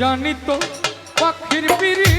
জানিত পাখির পিড়ি।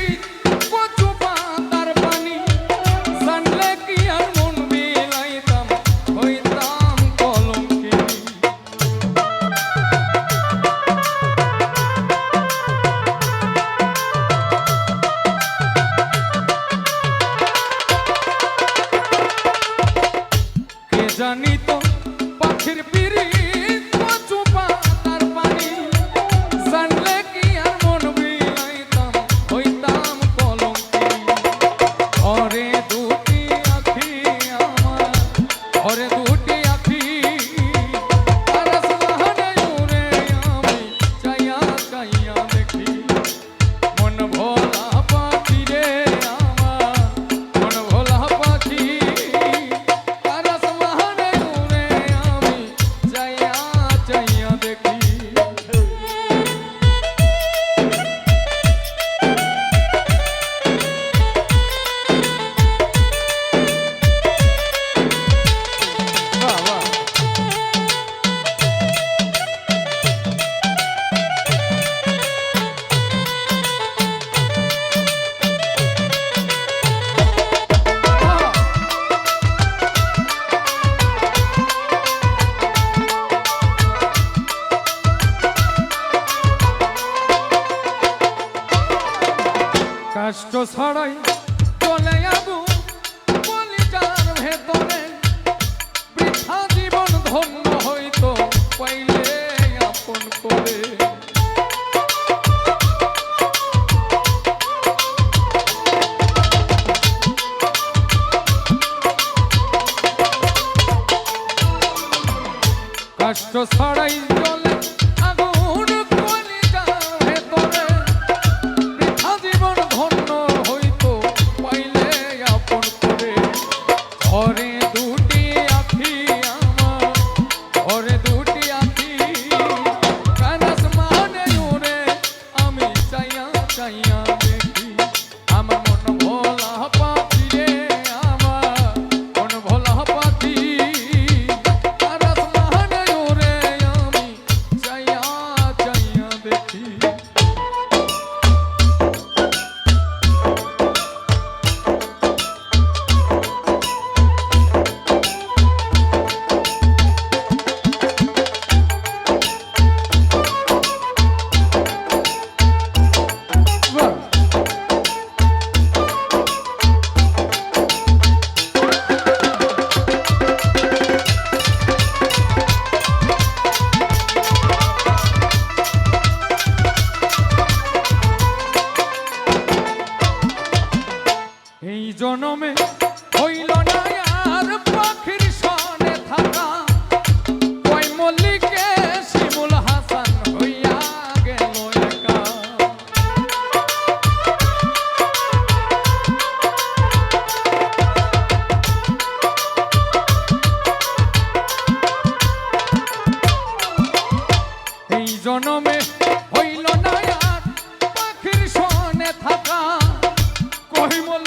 কষ্ট ছড়াই চলে যাব কলিটার ভেতরে। বৃথা জীবন ধন্য হইতো পাইলে আপন করে। কষ্ট ছড়াই পাখি এই জনমে হইল না আর পাখির শিমুল হাসান হইয়া গেল একা। এই জনমে পাখির সনে থাকা। কহিমল